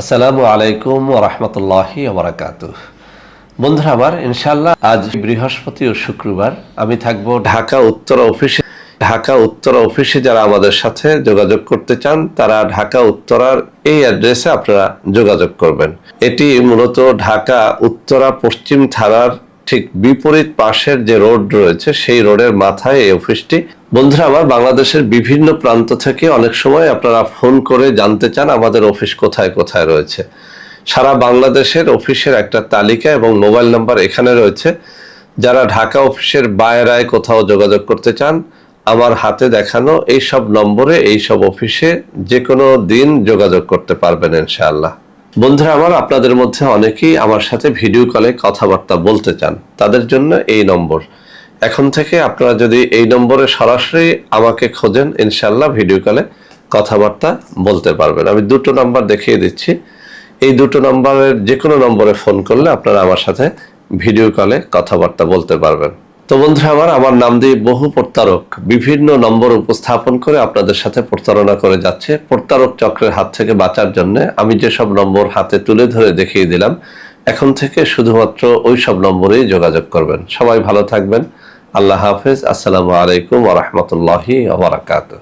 আসসালামু আলাইকুম রহমতুল্লাহি ওবরাকাত বন্ধুরা আমার ইনশাল্লাহ আজ বৃহস্পতি ও শুক্রবার আমি থাকব ঢাকা উত্তর অফিসে। ঢাকা উত্তরা অফিসে যারা আমাদের সাথে যোগাযোগ করতে চান, তারা ঢাকা উত্তরার এই অ্যাড্রেসে আপনারা যোগাযোগ করবেন। এটি মূলত ঢাকা উত্তরা পশ্চিম থানার ঠিক বিপরীত পাশের যে রোড রয়েছে, সেই রোডের মাথায় এই অফিসটি বন্ধুরা, আমার বাংলাদেশের বিভিন্ন প্রান্ত থেকে অনেক সময় আপনারা ফোন করে জানতে চান আমাদের অফিস কোথায় কোথায় রয়েছে। সারা বাংলাদেশের অফিসের একটা তালিকা এবং মোবাইল নাম্বার এখানে রয়েছে। যারা ঢাকা অফিসের বাইরায় কোথাও যোগাযোগ করতে চান, আমার হাতে দেখানো এই সব নম্বরে এই সব অফিসে যে কোনো দিন যোগাযোগ করতে পারবেন ইনশাআল্লাহ। বন্ধুরা, আমার আপনাদের মধ্যে অনেকেই আমার সাথে ভিডিও কলে কথাবার্তা বলতে চান। তাদের জন্য এই নম্বর। এখন থেকে আপনারা যদি এই নম্বরে সরাসরি আমাকে খোঁজেন ইনশাল্লাহ ভিডিও কলে কথাবার্তা বলতে পারবেন। আমি দুটো নাম্বার দেখিয়ে দিচ্ছি। এই দুটো নম্বরের যে কোনো নম্বরে ফোন করলে আপনারা আমার সাথে ভিডিও কলে কথাবার্তা বলতে পারবেন। তো বন্ধুরা, আমার আমার নাম দিয়ে বহু প্রতারক বিভিন্ন নম্বর উপস্থাপন করে আপনাদের সাথে প্রতারণা করে যাচ্ছে। প্রতারক চক্রের হাত থেকে বাঁচার জন্য আমি যেসব নম্বর হাতে তুলে ধরে দেখিয়ে দিলাম এখন থেকে শুধুমাত্র ওই সব নম্বরেই যোগাযোগ করবেন। সবাই ভালো থাকবেন। আল্লাহ হাফেজ। আসসালামু আলাইকুম ওরহমতুল্লাহি ওবরাকাতুহ